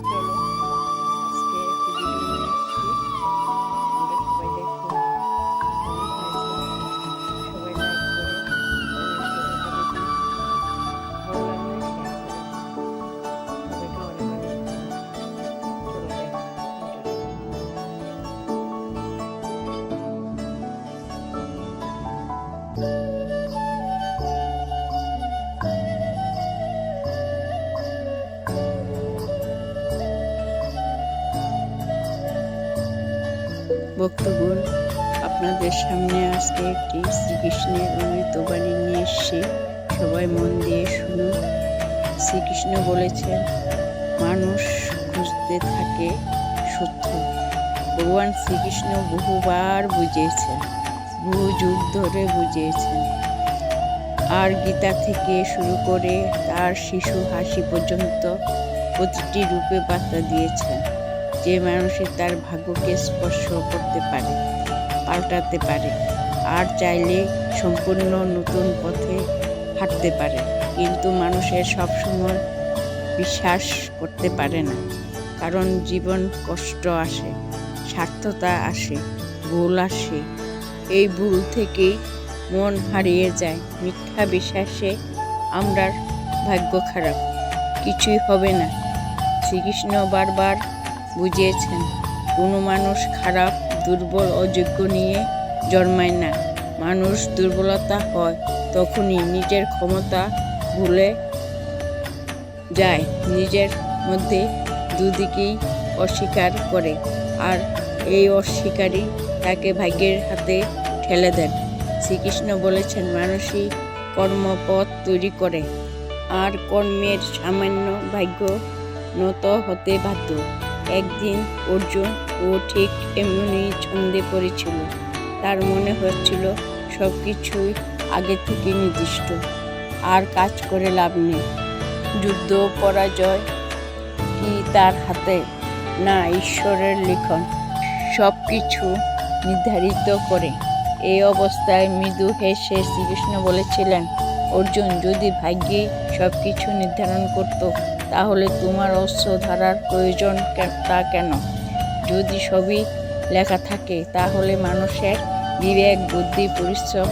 চলো আজকে একটি ভিডিও নিয়ে এসেছি তোমরা সবাই দেখো কেমন হয়েছে সবাই লাইক করে কমেন্ট করে তাদেরকে ভালো লাগলে শেয়ার করে সবাইকে অনেক অনেক ধন্যবাদ। চলো দেখো বক্তব্য আপনাদের সামনে আজকে একটি শ্রীকৃষ্ণের অমৃত বাণী নিয়ে এসেছি। সবাই মন দিয়ে শুনুন। শ্রীকৃষ্ণ বলেছেন, মানুষ খুঁজতে থাকে সত্য। ভগবান শ্রীকৃষ্ণ বহুবার বুঝিয়েছেন, বহু যুগ ধরে বুঝিয়েছেন। আর গীতা থেকে শুরু করে তার শিশু হাসি পর্যন্ত প্রতিটি রূপে বার্তা দিয়েছেন। যে মানুষের তার ভাগ্যকে স্পর্শ করতে পারে, পাল্টাতে পারে, আর চাইলে সম্পূর্ণ নতুন পথে হাঁটতে পারে। কিন্তু মানুষের সবসময় বিশ্বাস করতে পারে না, কারণ জীবন কষ্ট আসে, স্বার্থতা আসে, ভুল আসে। এই ভুল থেকেই মন হারিয়ে যায়, মিথ্যা বিশ্বাসে আমরা ভাগ্য খারাপ। কিছুই হবে না। শ্রীকৃষ্ণ বারবার বুঝিয়েছেন, কোনো মানুষ খারাপ, দুর্বল, অযোগ্য নিয়ে জন্মায় না। মানুষ দুর্বলতা হয়, তখনই নিজের ক্ষমতা ভুলে যায়, নিজের মধ্যে দুদিকেই অস্বীকার করে। আর এই অস্বীকারই তাকে ভাগ্যের হাতে ঠেলে দেন। শ্রীকৃষ্ণ বলেছেন মানুষই কর্মপথ তৈরি করে। আর কর্মের সামান্য ভাগ্য নত হতে বাধ্য। একদিন অর্জুন ও ঠিক এমনই ছন্দে পড়েছিল। তার মনে হচ্ছিল সব কিছুই আগে থেকে নির্দিষ্ট, আর কাজ করে লাভ নেই। যুদ্ধ পরাজয় কি তার হাতে? না, ঈশ্বরের লিখন। সব কিছু নির্ধারিত করে এই অবস্থায় মৃদু হেসে শ্রীকৃষ্ণ বলেছিলেন, অর্জুন, যদি ভাগ্যে সব কিছু নির্ধারণ করত তাহলে তোমার অস্ত্র ধারার প্রয়োজন তা কেন? যদি সবই লেখা থাকে, তাহলে মানুষের বিবেক, বুদ্ধি, পরিশ্রম,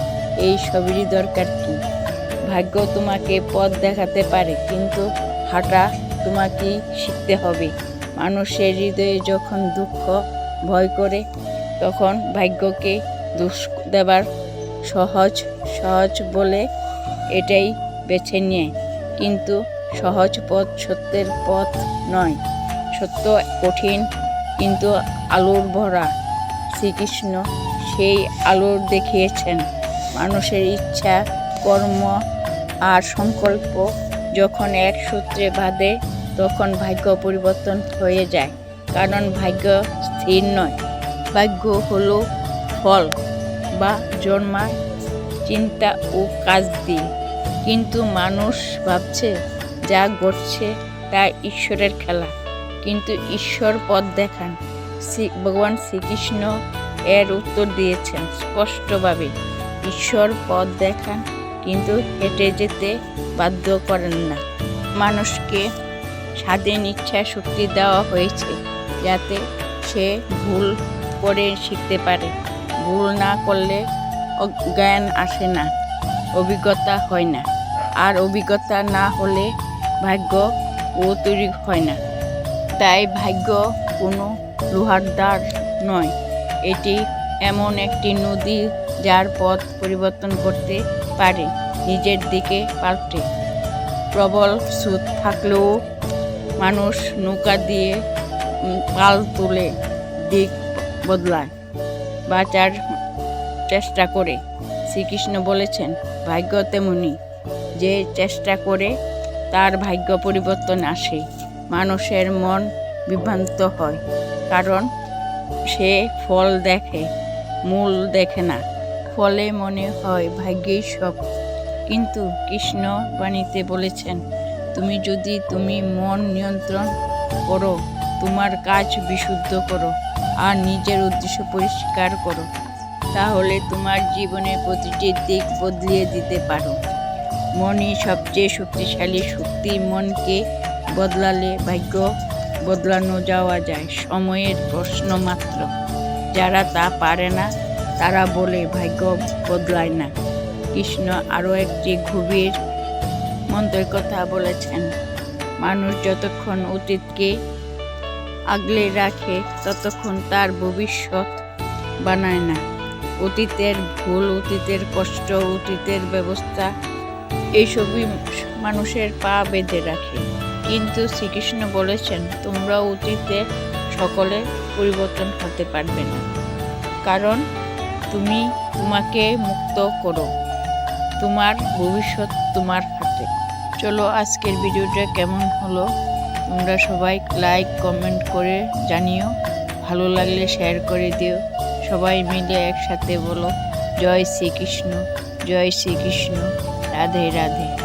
এই সবেরই দরকার কি? ভাগ্য তোমাকে পথ দেখাতে পারে, কিন্তু হাঁটা তোমাকেই শিখতে হবে। মানুষের হৃদয়ে যখন দুঃখ ভয় করে, তখন ভাগ্যকে দোষ দেবার সহজ সহজ বলে এটাই বেছে নেয়। কিন্তু সহজ পথ সত্যের পথ নয়। সত্য কঠিন, কিন্তু আলোর ভরা। শ্রীকৃষ্ণ সেই আলোর দেখিয়েছেন। মানুষের ইচ্ছা, কর্ম আর সংকল্প যখন এক সূত্রে বাঁধে, তখন ভাগ্য পরিবর্তন হয়ে যায়। কারণ ভাগ্য স্থির নয়। ভাগ্য হলো ফল বা জন্মায় চিন্তা ও কাজ দিয়ে। কিন্তু মানুষ ভাবছে যা ঘটছে তা ঈশ্বরের খেলা। কিন্তু ঈশ্বর পথ দেখান। ভগবান শ্রীকৃষ্ণ এর উত্তর দিয়েছেন স্পষ্টভাবে। ঈশ্বর পথ দেখান, কিন্তু হেঁটে যেতে বাধ্য করেন না। মানুষকে স্বাধীন ইচ্ছা শক্তি দেওয়া হয়েছে যাতে সে ভুল করে শিখতে পারে। ভুল না করলে জ্ঞান আসে না, অভিজ্ঞতা হয় না। আর অভিজ্ঞতা না হলে ভাগ্য ও তৈরি হয় না। তাই ভাগ্য কোনো লোহার দ্বার নয়। এটি এমন একটি নদী যার পথ পরিবর্তন করতে পারে, নিজের দিকে পাল্টে। প্রবল স্রোত থাকলেও মানুষ নৌকা দিয়ে পাল তুলে দিক বদলায়, বাঁচার চেষ্টা করে। শ্রীকৃষ্ণ বলেছেন, ভাগ্য তেমনি, যে চেষ্টা করে তার ভাগ্য পরিবর্তন আসে। মানুষের মন বিভ্রান্ত হয়, কারণ সে ফল দেখে, মূল দেখে না। ফলে মনে হয় ভাগ্যেই সব। কিন্তু কৃষ্ণ বাণীতে বলেছেন, তুমি যদি তুমি মন নিয়ন্ত্রণ করো, তোমার কাজ বিশুদ্ধ করো আর নিজের উদ্দেশ্য পরিষ্কার করো, তাহলে তোমার জীবনের প্রতিটি দিক বদলিয়ে দিতে পারো। মনই সবচেয়ে শক্তিশালী শক্তি মনকে বদলালে ভাগ্য বদলানো যাওয়া যায়, সময়ের প্রশ্ন মাত্র। যারা তা পারে না, তারা বলে ভাগ্য বদলায় না। কৃষ্ণ আরও একটি গভীর মন্ত্রের কথা বলেছেন, মানুষ যতক্ষণ অতীতকে আগলে রাখে, ততক্ষণ তার ভবিষ্যৎ বানায় না। অতীতের ভুল, অতীতের কষ্ট, অতীতের ব্যবস্থা এইসবই মানুষের পা বেঁধে রাখে। কিন্তু শ্রীকৃষ্ণ বলেছেন, তোমরা অতীতে সকলে পরিবর্তন হতে পারবে না। কারণ তুমি তোমাকে মুক্ত করো। তোমার ভবিষ্যৎ তোমার হাতে। চলো আজকের ভিডিওটা কেমন হলো? তোমরা সবাই লাইক কমেন্ট করে জানিও। ভালো লাগলে শেয়ার করে দিও। সবাই মিলে একসাথে বলো, জয় শ্রীকৃষ্ণ জয় শ্রীকৃষ্ণ। राधे राधे।